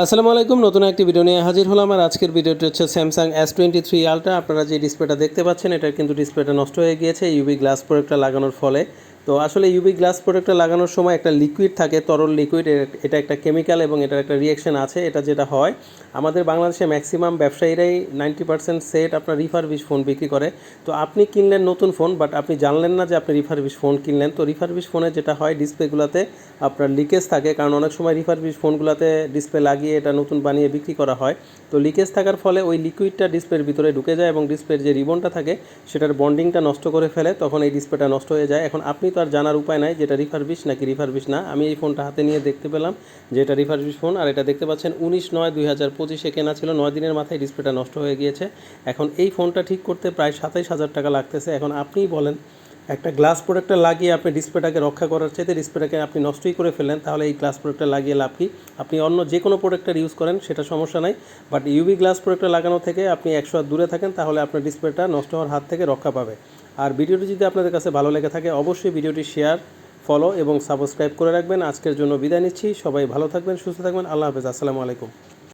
আসসালামু আলাইকুম, নতুন একটি ভিডিও নিয়ে হাজির হলাম আর আজকের ভিডিওটি হচ্ছে Samsung S twenty three ultra আপনারা যে ডিসপ্লেটা দেখতে পাচ্ছেন, এটার কিন্তু ডিসপ্লেটা নষ্ট হয়ে গিয়েছে। ইউবি গ্লাস প্রোডাক্টটা লাগানোর ফলে তো আসলে ইউবি গ্লাস প্রোডাক্টটা লাগানোর সময় একটা লিকুইড থাকে, তরল লিকুইড এটা একটা কেমিক্যাল এবং এটার একটা রিয়াকশন আছে, এটা যেটা হয়। আমাদের বাংলাদেশে ম্যাক্সিমাম ব্যবসায়ীরাই নাইনটি পার্সেন্ট সেট আপনার রিফারবিশ ফোন বিক্রি করে। তো আপনি কিনলেন নতুন ফোন বাট আপনি জানলেন না যে আপনি রিফারবিশ ফোন কিনলেন। তো রিফারবিশ ফোনে যেটা হয় ডিসপ্লেগুলোতে আপনার লিকেজ থাকে, কারণ অনেক সময় রিফারবিশ ফোনগুলোতে ডিসপ্লে লাগিয়ে এটা নতুন বানিয়ে বিক্রি করা হয়। তো লিকেজ থাকার ফলে ওই লিকুইডটা ডিসপ্লের ভিতরে ঢুকে যায় এবং ডিসপ্লের যে রিবনটা থাকে, সেটার বন্ডিংটা নষ্ট করে ফেলে, তখন এই ডিসপ্লেটা নষ্ট হয়ে যায়। এখন আপনি তো আর জানার উপায় নাই, যেটা রিফারবিশ নাকি রিফারবিশ না, আমি এই ফোনটা হাতে নিয়ে দেখতে পেলাম যে এটা রিফারবিশ ফোন, আর এটা দেখতে পাচ্ছেন উনিশ নয় দুই হাজার পঁচিশে কেনা ছিল, নয় দিনের মাথায় ডিসপ্লেটা নষ্ট হয়ে গিয়েছে। এখন এই ফোনটা ঠিক করতে প্রায় সাতাইশ হাজার টাকা লাগতেছে। এখন আপনিই বলেন একটা গ্লাস প্রোডাক্টটা লাগিয়ে আপনি ডিসপ্লেটাকে রক্ষা করার চাইতে ডিসপ্লেটাকে আপনি নষ্টই করে ফেলেন তাহলে এই গ্লাস প্রোডাক্টটা লাগিয়ে লাভ কি? আপনি অন্য যে কোনো প্রোডাক্টের ইউজ করেন, সেটা সমস্যা নাই। বাট ইউভি গ্লাস প্রোডাক্টটা লাগানো থেকে আপনি একশো হাত দূরে থাকেন, তাহলে আপনার ডিসপ্লেটা নষ্ট হওয়ার হাত থেকে রক্ষা পাবে। আর ভিডিওটি যদি আপনাদের কাছে ভালো লেগে থাকে, অবশ্যই ভিডিওটি শেয়ার ফলো এবং সাবস্ক্রাইব করে রাখবেন। আজকের জন্য বিদায় নিচ্ছি। সবাই ভালো থাকবেন, সুস্থ থাকবেন। আল্লাহ হাফেজ। আসসালামু আলাইকুম।